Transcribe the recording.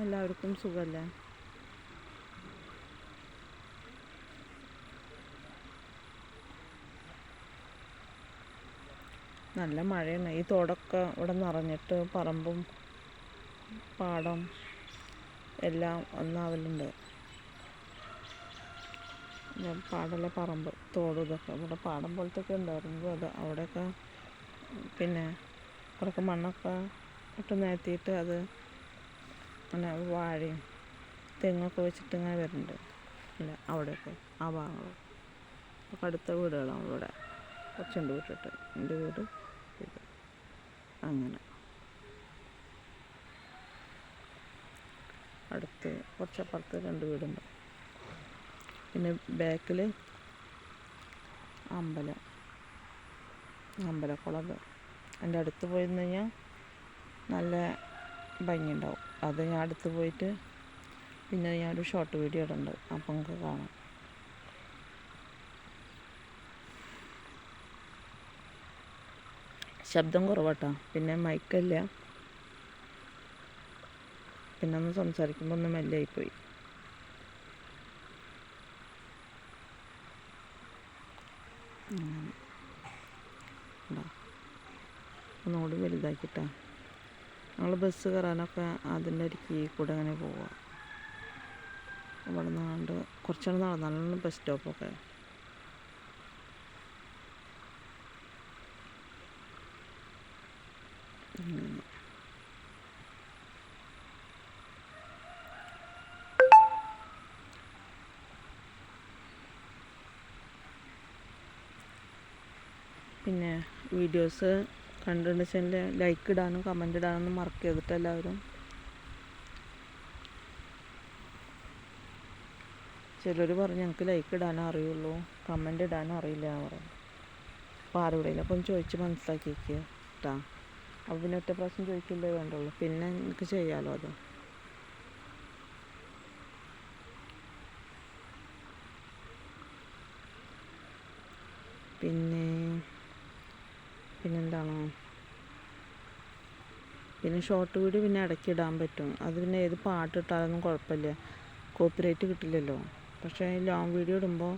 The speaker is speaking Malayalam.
എല്ലാവർക്കും സുഖമല്ലേ നല്ല മഴയാണ്. ഈ തോടൊക്കെ ഇവിടെ നിറഞ്ഞിട്ട് പറമ്പും പാടം എല്ലാം ഒന്നാവലുണ്ട്. പാടല്ല പറമ്പ് തോടും ഇതൊക്കെ. ഇവിടെ പാടം പോലത്തൊക്കെ ഉണ്ടായിരുന്നു. അത് അവിടെയൊക്കെ പിന്നെ കുറേയൊക്കെ മണ്ണൊക്കെ ഇട്ട് നിരത്തിയിട്ട് അത് അങ്ങനെ വാഴയും തെങ്ങൊക്കെ വെച്ചിട്ട് ഇങ്ങനെ വരുന്നുണ്ട് അല്ല അവിടെയൊക്കെ ആ ഭാഗങ്ങളൊക്കെ അപ്പോൾ അടുത്ത വീടുകളാണ് ഇവിടെ. കുറച്ചുണ്ട് വിട്ടിട്ട്. എന്റെ വീട് ഇത്. അങ്ങനെ. അടുത്ത് കുറച്ചപ്പുറത്ത് രണ്ട് വീടുണ്ട്. പിന്നെ ബാക്കിൽ അമ്പലം. അമ്പലക്കുളം. എന്റെ അടുത്ത് പോയി നിന്ന് കഴിഞ്ഞാൽ നല്ല ഭംഗിയുണ്ടാവും. അത് ഞാൻ അടുത്ത് പോയിട്ട് പിന്നെ ഞാനൊരു ഷോർട്ട് വീഡിയോ ഇടുന്നുണ്ട് അപ്പം നിങ്ങൾക്ക് കാണാം. ശബ്ദം കുറവാട്ടോ. പിന്നെ മൈക്കല്ല പിന്നെ ഒന്ന് സംസാരിക്കുമ്പോൾ ഒന്ന് മെല്ലായിപ്പോയി. ഒന്നുകൂടി വലുതാക്കിട്ടാ. ഞങ്ങൾ ബസ് കയറാനൊക്കെ അതിന്റെ അരിക്ക് കൂടെ അങ്ങനെ പോവുക അവിടെ നിന്നാണ്ട് കുറച്ചാണ് നല്ല ബസ് സ്റ്റോപ്പൊക്കെ പിന്നെ വീഡിയോസ് കണ്ടിട്ട് വെച്ചാൽ ലൈക്ക് ഇടാനും കമന്റ് ഇടാനൊന്നും മറക്കരുത് എല്ലാവരും. ചിലർ പറഞ്ഞു ഞങ്ങൾക്ക് ലൈക്ക് ഇടാനേ അറിയുള്ളൂ കമന്റ് ഇടാനും അറിയില്ല എന്ന് പറയും അപ്പോൾ ആരോടെങ്കിലൊക്കെ ഒന്ന് ചോദിച്ച് മനസ്സിലാക്കി കേട്ടോ. അപ്പോൾ പിന്നെ ഒറ്റ പ്രാവശ്യം ചോദിക്കില്ലേ വേണ്ടുള്ളൂ. പിന്നെ എനിക്ക് ചെയ്യാമല്ലോ അത്. പിന്നെ പിന്നെ ഷോർട്ട് വീഡിയോ പിന്നെ ഇടയ്ക്ക് ഇടാൻ പറ്റും. അത് പിന്നെ ഏത് പാട്ട് ഇട്ടാലൊന്നും കുഴപ്പമില്ല. കോപ്പിറൈറ്റ് കിട്ടില്ലല്ലോ. പക്ഷേ ലോങ് വീഡിയോ ഇടുമ്പോൾ